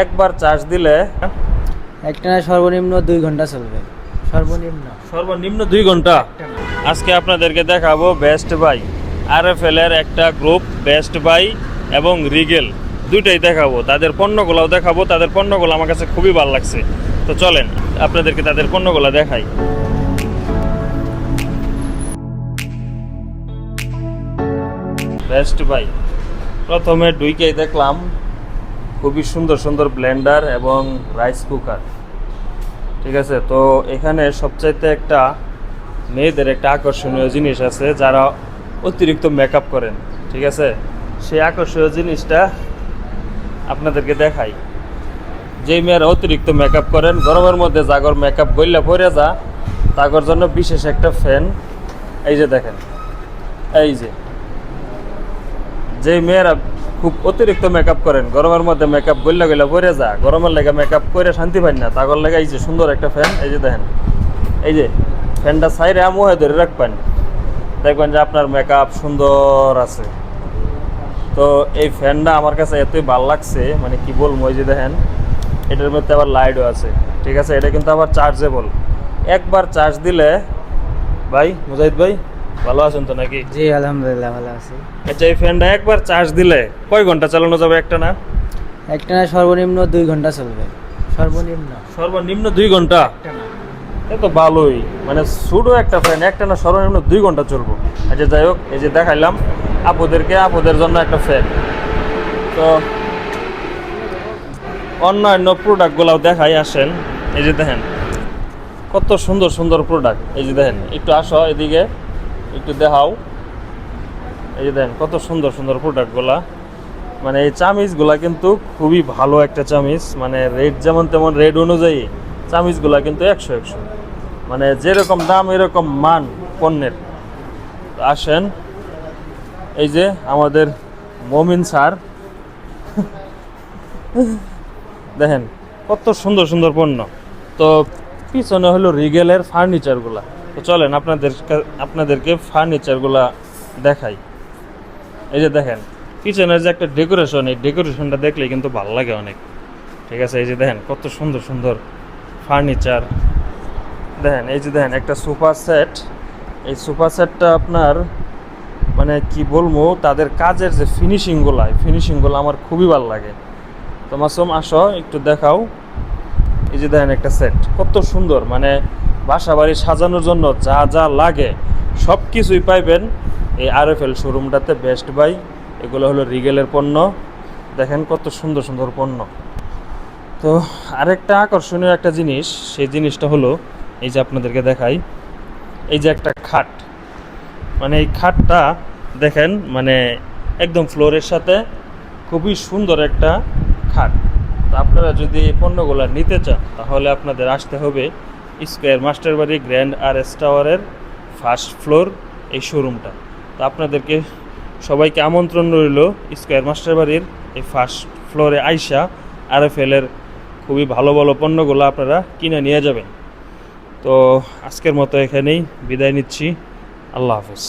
একবার চার্জ দিলে একটানা সর্বনিম্ন দুই ঘণ্টা চলবে। সর্বনিম্ন। সর্বনিম্ন দুই ঘণ্টা। আজকে আপনাদেরকে দেখাবো Best Buy R F L এর একটা গ্রুপ বেস্ট বাই এবং রিগেল দুইটাই দেখাবো। তাদের পণ্যগুলোও দেখাবো। তাদের পণ্যগুলো আমার কাছে খুবই ভালো লাগছে। তো চলেন আপনাদেরকে তাদের পণ্যগুলো দেখাই। বেস্ট বাই প্রথমে ডুইকেই দেখলাম খুবই সুন্দর সুন্দর ব্লেন্ডার এবং রাইস কুকার। ঠিক আছে? তো এখানে সবচাইতে একটা মেয়েদের একটা আকর্ষণীয় জিনিস আছে, যারা অতিরিক্ত মেকআপ করেন। ঠিক আছে? সেই আকর্ষণীয় জিনিসটা আপনাদেরকে দেখাই। যেই মেয়েরা অতিরিক্ত মেকআপ করেন, গরমের মধ্যে জাগর মেকআপ গইলা পরে যা, তাগর জন্য বিশেষ একটা ফ্যান এই যে দেখেন, এই যে। যেই মেয়েরা খুব অতিরিক্ত মেকআপ করেন। গরমের মধ্যে মেকআপ গইলা গইলা পরে যা। গরমের লেগে মেকআপ করে শান্তি পাই না। তাগর লেগে এই যে সুন্দর একটা ফ্যান এই যে দেখেন, এই যে ফ্যানটা সাইডে আমু হয়ে ধরে রাখবেন। দেখবেন যে আপনার মেকআপ সুন্দর আছে। তো এই ফ্যানটা আমার কাছে এতই ভালো লাগছে মানে কি বলব, এই যে দেখেন, এটার মধ্যে আবার লাইটও আছে। ঠিক আছে? এটা কিন্তু আবার চার্জেবল একবার চার্জ দিলে, ভাই, মুজাহিদ ভাই ভালো আছেন তো নাকি? জি আলহামদুলিল্লাহ ভালো আছি। আচ্ছা এই ফ্যানটা একবার চার্জ দিলে কয় ঘণ্টা চালানো যাবে একটা না? একটানা সর্বনিম্ন দুই ঘণ্টা চলবে। সর্বনিম্ন। সর্বনিম্ন দুই ঘণ্টা? এ তো ভালোই। মানে শুধু একটা ফ্যান একটা না সর্বনিম্ন দুই ঘণ্টা চলবো। আচ্ছা যাই হোক এই যে দেখাইলাম আপুদেরকে আপুদের জন্য একটা ফ্যান তো অন্যান্য প্রোডাক্টগুলোও দেখাই আসেন। এই যে দেখেন কত সুন্দর সুন্দর প্রোডাক্ট এই যে দেখেন একটু আসো এদিকে। একটু দেখাও। এই যে দেখেন কত সুন্দর সুন্দর প্রোডাক্টগুলা মানে এই চামিচগুলা কিন্তু খুবই ভালো একটা চামিজ। মানে রেট যেমন তেমন রেট অনুযায়ী চামিচগুলা কিন্তু একশো একশো। মানে যেরকম দাম, এরকম মান পণ্যের। আসেন, এই যে আমাদের মমিন স্যার। দেখেন, কত সুন্দর সুন্দর পণ্য। তো পিছনে হলো রিগেলের ফার্নিচারগুলা তো চলেন আপনাদের আপনাদেরকে ফার্নিচারগুলা দেখাই। এই যে দেখেন, কিচেনের যে একটা ডেকোরেশন, এই ডেকোরেশনটা দেখলে কিন্তু ভালো লাগে অনেক। ঠিক আছে, এই যে দেখেন, কত সুন্দর সুন্দর ফার্নিচার। দেখেন, এই যে দেখেন, একটা সোফা সেট। এই সোফা সেটটা আপনার মানে কি বলব, তাদের কাজের যে ফিনিশিংগুলো ফিনিশিংগুলো আমার খুবই ভালো লাগে। তো মাসুম, আসো, একটু দেখাও। এই যে দেখেন একটা সেট, কত সুন্দর মানে বাসা বাড়ি সাজানোর জন্য যা যা লাগে সব কিছুই পাইবেন এই আর এফ এল শোরুমটাতে বেস্ট বাই। এগুলো হলো রিগেলের পণ্য। দেখেন কত সুন্দর সুন্দর পণ্য। তো আরেকটা আকর্ষণীয় একটা জিনিস, সেই জিনিসটা হলো, এই যে আপনাদেরকে দেখাই, এই যে একটা খাট। মানে এই খাটটা দেখেন মানে একদম ফ্লোরের সাথে খুবই সুন্দর একটা খাট। তো আপনারা যদি এই পণ্যগুলো নিতে চান, তাহলে আপনাদের আসতে হবে স্কোয়ার মাস্টার বাড়ি, গ্র্যান্ড আর এস টাওয়ারের ফার্স্ট ফ্লোর এই শোরুমটা। তো আপনাদেরকে সবাইকে আমন্ত্রণ রইল স্কোয়ার মাস্টার বাড়ির এই ফার্স্ট ফ্লোরে আইসা আর এফ এলের খুবই ভালো ভালো পণ্যগুলো আপনারা কিনে নিয়ে যাবেন। তো আজকের মতো এখানেই বিদায় নিচ্ছি। আল্লাহ হাফেজ।